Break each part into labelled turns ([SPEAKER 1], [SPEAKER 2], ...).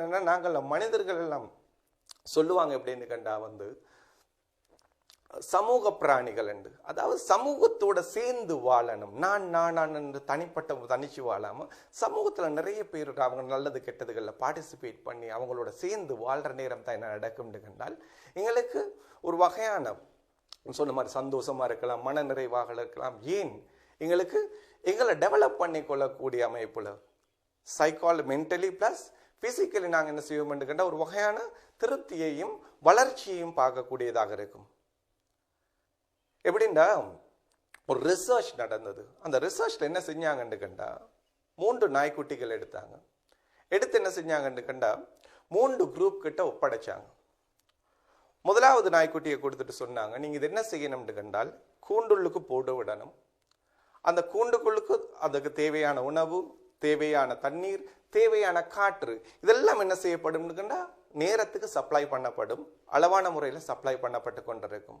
[SPEAKER 1] விஷயம் என்ன நாங்கள் மனிதர்கள் எல்லாம் சொல்லுவாங்க எப்படின்னு கண்டா வந்து சமூக பிராணிகள் என்று. அதாவது சமூகத்தோட சேர்ந்து வாழணும். நான் நான் என்று தனிப்பட்ட தனிச்சு வாழாமல் சமூகத்தில் நிறைய பேர் அவங்க நல்லது கெட்டதுகளில் பார்ட்டிசிபேட் பண்ணி அவங்களோட சேர்ந்து வாழ்கிற நேரம் தான் என்ன நடக்கும்னு கண்டால் எங்களுக்கு ஒரு வகையான சொன்ன மாதிரி சந்தோஷமாக இருக்கலாம் மன நிறைவாக இருக்கலாம். ஏன்? எங்களுக்கு எங்களை டெவலப் பண்ணி கொள்ளக்கூடிய அமைப்பில் சைக்கால் மென்டலி ப்ளஸ் ஃபிசிக்கலி நாங்கள் என்ன செய்வோம் கண்டா ஒரு வகையான திருப்தியையும் வளர்ச்சியையும் பார்க்கக்கூடியதாக இருக்கும். எப்படின்னா ஒரு ரிசர்ச் நடந்தது. அந்த ரிசர்ச்சில் என்ன செஞ்சாங்கன்னு கண்டா மூன்று நாய்க்குட்டிகள் எடுத்தாங்க. எடுத்து என்ன செஞ்சாங்கன்னு கண்டா மூன்று குரூப் கிட்ட ஒப்படைச்சாங்க. முதலாவது நாய்க்குட்டியை கொடுத்துட்டு சொன்னாங்க நீங்கள் இது என்ன செய்யணும்னு கண்டால் கூண்டுள்ளுக்கு போட்டு விடணும். அந்த கூண்டுக்குள்ளுக்கு அதுக்கு தேவையான உணவு தேவையான தண்ணீர் தேவையான காற்று இதெல்லாம் என்ன செய்யப்படும் கண்டா நேரத்துக்கு சப்ளை பண்ணப்படும் அளவான முறையில் சப்ளை பண்ணப்பட்டு கொண்டிருக்கும்.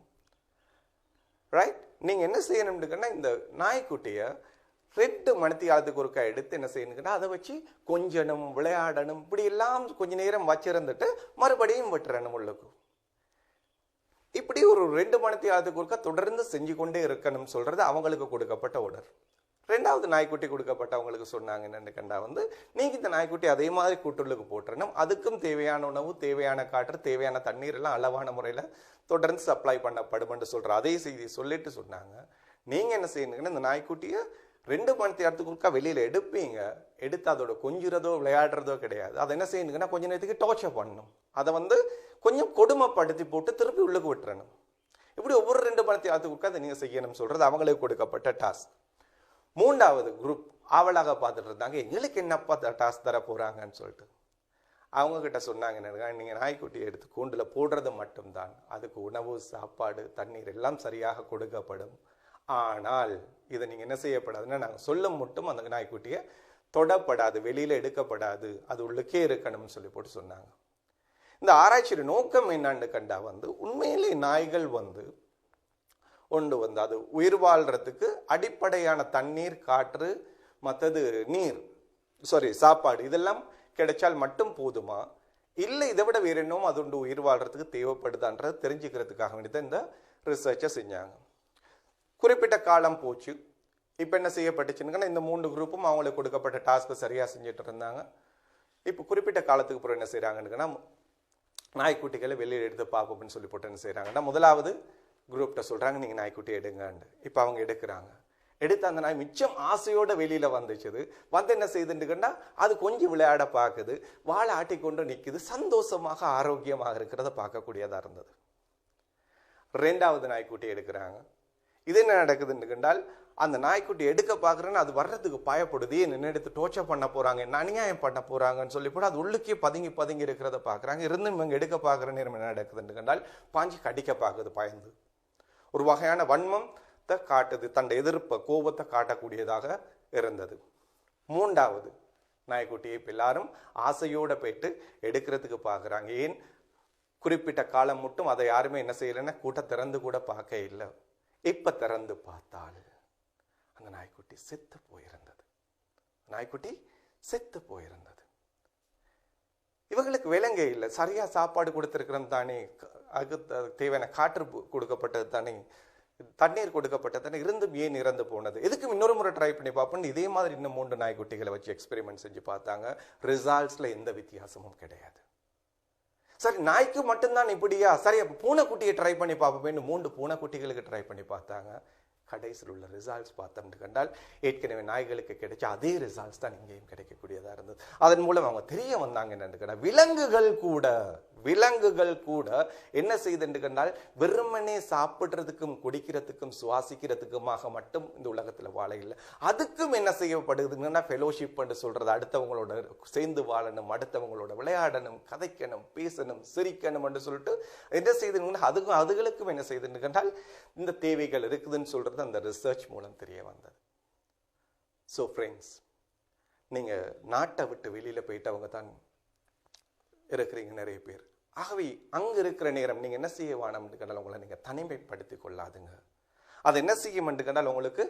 [SPEAKER 1] ரைட் நீங்கள் என்ன செய்யணும்னுக்குன்னா இந்த நாய்க்குட்டியை ரெண்டு மணித்தியாலத்துக்கு ஒருக்கா எடுத்து என்ன செய்யணுங்கன்னா அதை வச்சு கொஞ்சணும் விளையாடணும் இப்படி எல்லாம் கொஞ்ச நேரம் வச்சிருந்துட்டு மறுபடியும் விட்டுறணும் உள்ளுக்கு. இப்படி ஒரு ரெண்டு மணித்தியாலத்துக்கு ஒருக்கா தொடர்ந்து செஞ்சு கொண்டே இருக்கணும் சொல்கிறது அவங்களுக்கு கொடுக்கப்பட்ட உடல் ரெண்டாவது நாய்க்குட்டி கொடுக்கப்பட்டவங்களுக்கு சொன்னாங்க என்னென்னு கண்டா வந்து நீங்கள் இந்த நாய்க்குட்டி அதே மாதிரி கூட்டுள்ளுக்கு போட்டுறணும். அதுக்கும் தேவையான உணவு தேவையான காற்று தேவையான தண்ணீர் எல்லாம் அளவான முறையில் தொடர்ந்து சப்ளை பண்ணப்படும்னு சொல்கிற அதே செய்தி சொல்லிட்டு சொன்னாங்க. நீங்கள் என்ன செய்யணுங்கன்னா இந்த நாய்க்குட்டியை ரெண்டு மணி நேரத்துக்கு ஒருக்கா வெளியில் எடுப்பீங்க. எடுத்து அதோட கொஞ்சுறதோ விளையாடுறதோ கிடையாது. அதை என்ன செய்யணுங்கன்னா கொஞ்ச நேரத்துக்கு டார்ச்சர் பண்ணணும். அதை வந்து கொஞ்சம் கொடுமைப்படுத்தி போட்டு திருப்பி உள்ளுக்கு விட்டுறணும். இப்படி ஒவ்வொரு ரெண்டு மணி நேரத்துக்கு ஒருக்கா அதை நீங்கள் செய்யணும்னு சொல்கிறது அவங்களுக்கு கொடுக்கப்பட்ட டாஸ்க் மூன்றாவது குரூப் ஆவலாக பார்த்துட்டு இருந்தாங்க. எங்களுக்கு என்னப்பா டாஸ்க் தர போகிறாங்கன்னு சொல்லிட்டு. அவங்கக்கிட்ட சொன்னாங்க என்னன்னா, நாய்க்குட்டியை எடுத்து கூண்டில் போடுறது மட்டும்தான். அதுக்கு உணவு சாப்பாடு தண்ணீர் எல்லாம் சரியாக கொடுக்கப்படும். ஆனால் இதை நீங்கள் என்ன செய்யப்படாதுன்னா நாங்கள் சொல்ல மட்டும் அந்த நாய்க்குட்டியை தொடப்படாது வெளியில் எடுக்கப்படாது. அது உள்ளுக்கே இருக்கணும்னு சொல்லி போட்டு சொன்னாங்க. இந்த ஆராய்ச்சியோட நோக்கம் என்னான்னு கண்டா வந்து உண்மையிலே நாய்கள் வந்து ஒன்று வந்து அது உயிர் வாழ்கிறதுக்கு அடிப்படையான தண்ணீர் காற்று மற்றது நீர் சாரி சாப்பாடு இதெல்லாம் கிடைச்சால் மட்டும் போதுமா? இல்லை இதை விட வேறு என்னமோ அது உண்டு. உயிர் வாழ்கிறதுக்கு தேவைப்படுதான்றதை தெரிஞ்சுக்கிறதுக்காக வேண்டி தான் இந்த ரிசர்ச்சை செஞ்சாங்க. குறிப்பிட்ட காலம் போச்சு. இப்போ என்ன செய்யப்பட்டுச்சுன்னா இந்த மூன்று குரூப்பும் அவங்களுக்கு கொடுக்கப்பட்ட டாஸ்க்கை சரியாக செஞ்சுட்டு இருந்தாங்க. இப்போ குறிப்பிட்ட காலத்துக்கு அப்புறம் என்ன செய்கிறாங்கன்னு நாய்க்குட்டிகளை வெளியில் எடுத்து பார்ப்போம்னு சொல்லி போட்டு என்ன செய்கிறாங்கன்னா முதலாவது குரூப்கிட்ட சொல்கிறாங்க நீங்கள் நாய்க்குட்டி எடுங்கன்னு இப்போ அவங்க எடுக்கிறாங்க. எடுத்து அந்த நாய் மிச்சம் ஆசையோட வெளியில் வந்துச்சுது. வந்து என்ன செய்துட்டுக்கன்னா அது கொஞ்சம் விளையாட பார்க்குது வாழை ஆட்டிக்கொண்டு நிற்குது சந்தோஷமாக ஆரோக்கியமாக இருக்கிறத பார்க்கக்கூடியதாக இருந்தது. ரெண்டாவது நாய்க்குட்டி எடுக்கிறாங்க. இது என்ன நடக்குதுன்னு கண்டால் அந்த நாய்க்குட்டி எடுக்க பார்க்குறேன்னு அது வர்றதுக்கு பயப்படுது. என்ன எடுத்து டோர்ச்சர் பண்ண போகிறாங்க என்ன அநியாயம் பண்ண போகிறாங்கன்னு சொல்லி கூட அது உள்ளுக்கே பதுங்கி பதுங்கி இருக்கிறத பார்க்குறாங்க இருந்தும் இவங்க எடுக்க பார்க்குற நேரம் என்ன நடக்குதுன்னு கண்டால் பாஞ்சு கடிக்க பார்க்குது பயந்து. ஒரு வகையான வன்மத்தை காட்டுது தன் எதிர்ப்பை கோபத்தை காட்டக்கூடியதாக இருந்தது. மூன்றாவது நாய்க்குட்டியை இப்போ எல்லாரும் ஆசையோட போயிட்டு எடுக்கிறதுக்கு பார்க்குறாங்க ஏன்? குறிப்பிட்ட காலம் மட்டும் அதை யாருமே என்ன செய்யலைன்னா கூட்ட திறந்து கூட பார்க்க இல்லை. இப்ப திறந்து பார்த்தால் அந்த நாய்க்குட்டி செத்து போயிருந்தது. நாய்க்குட்டி செத்து போயிருந்தது. இவங்களுக்கு விலங்கே இல்லை. சரியா சாப்பாடு கொடுத்துருக்கிறோம் தானே. க- அதுக்கு தேவையான காற்று கொடுக்கப்பட்டது தானே. தண்ணீர் கொடுக்கப்பட்டது தானே. இருந்தும் ஏன் இறந்து போனது? எதுக்கு இன்னொரு முறை ட்ரை பண்ணி பார்ப்போம்னு இதே மாதிரி இன்னும் மூன்று நாய்க்குட்டிகளை வச்சு எக்ஸ்பெரிமெண்ட் செஞ்சு பார்த்தாங்க. ரிசால்ட்ஸில் எந்த வித்தியாசமும் கிடையாது. சரி நாய்க்கு மட்டும்தான் இப்படியா? சரி அப்போ பூனைக்குட்டியை ட்ரை பண்ணி பார்ப்போமேன்னு மூன்று பூனைக்குட்டிகளுக்கு ட்ரை பண்ணி பார்த்தாங்க. கடைசியில் உள்ள ரிசல்ட்ஸ் பார்த்தோம்னு கண்டால் ஏற்கனவே நாய்களுக்கு கிடைச்ச அதே ரிசல்ட்ஸ் தான் இங்கேயும் கிடைக்கக்கூடியதாக இருந்தது. அதன் மூலம் அவங்க தெரிய வந்தாங்க என்னென்னு கேட்டா விலங்குகள் கூட விலங்குகள் கூட என்ன செய்துன்னு கண்டால் வெறுமனே சாப்பிடுறதுக்கும் குடிக்கிறதுக்கும் சுவாசிக்கிறதுக்குமாக மட்டும் இந்த உலகத்தில் வாழ இல்லை அதுக்கும் என்ன செய்யப்படுதுங்கன்னா ஃபெலோஷிப் என்று சொல்றது அடுத்தவங்களோட சேர்ந்து வாழணும் அடுத்தவங்களோட விளையாடணும் கதைக்கணும் பேசணும் சிரிக்கணும் என்று சொல்லிட்டு என்ன செய்துங்கன்னா அதுக்கும் அதுகளுக்கும் என்ன செய்துன்னு கண்டால் இந்த தேவைகள் இருக்குதுன்னு சொல்றது அந்த ரிசர்ச் மூலம் தெரிய வந்தது. ஸோ ஃப்ரெண்ட்ஸ் நீங்கள் நாட்டை விட்டு வெளியில் போயிட்டவங்க தான் இருக்கிறீங்க நிறைய பேர். ஆகவே அங்கே இருக்கிற நேரம் நீங்க என்ன செய்ய வேணும்னு கண்டால் உங்களை நீங்க தனிமைப்படுத்திக் கொள்ளாதுங்க. அது என்ன செய்யும் என்று கண்டால் உங்களுக்கு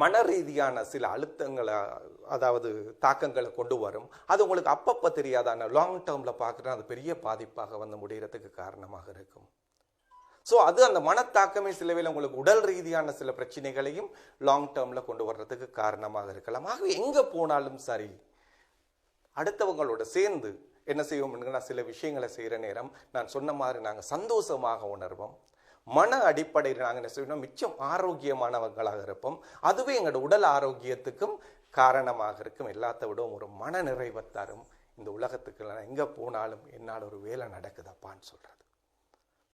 [SPEAKER 1] மன ரீதியான சில அழுத்தங்களை அதாவது தாக்கங்களை கொண்டு வரும். அது உங்களுக்கு அப்பப்போ தெரியாதான லாங் டேர்மில் பார்க்குறது அது பெரிய பாதிப்பாக வந்து முடிகிறதுக்கு காரணமாக இருக்கும். ஸோ அது அந்த மனத்தாக்கமே சில வேளை உங்களுக்கு உடல் ரீதியான சில பிரச்சனைகளையும் லாங் டேர்மில் கொண்டு வர்றதுக்கு காரணமாக இருக்கலாம். ஆகவே எங்கே போனாலும் சரி அடுத்தவங்களோட சேர்ந்து என்ன செய்வோம்னா சில விஷயங்களை செய்கிற நேரம் நான் சொன்ன மாதிரி நாங்கள் சந்தோஷமாக உணர்வோம். மன அடிப்படையில் நாங்கள் என்ன செய்வோம் மிச்சம் ஆரோக்கியமானவங்களாக இருப்போம். அதுவே எங்களோட உடல் ஆரோக்கியத்துக்கும் காரணமாக இருக்கும். எல்லாத்த விடவும் ஒரு மன நிறைவை தரும். இந்த உலகத்துக்கு நான் எங்கே போனாலும் என்னால் ஒரு வேலை நடக்குதப்பான்னு சொல்கிறது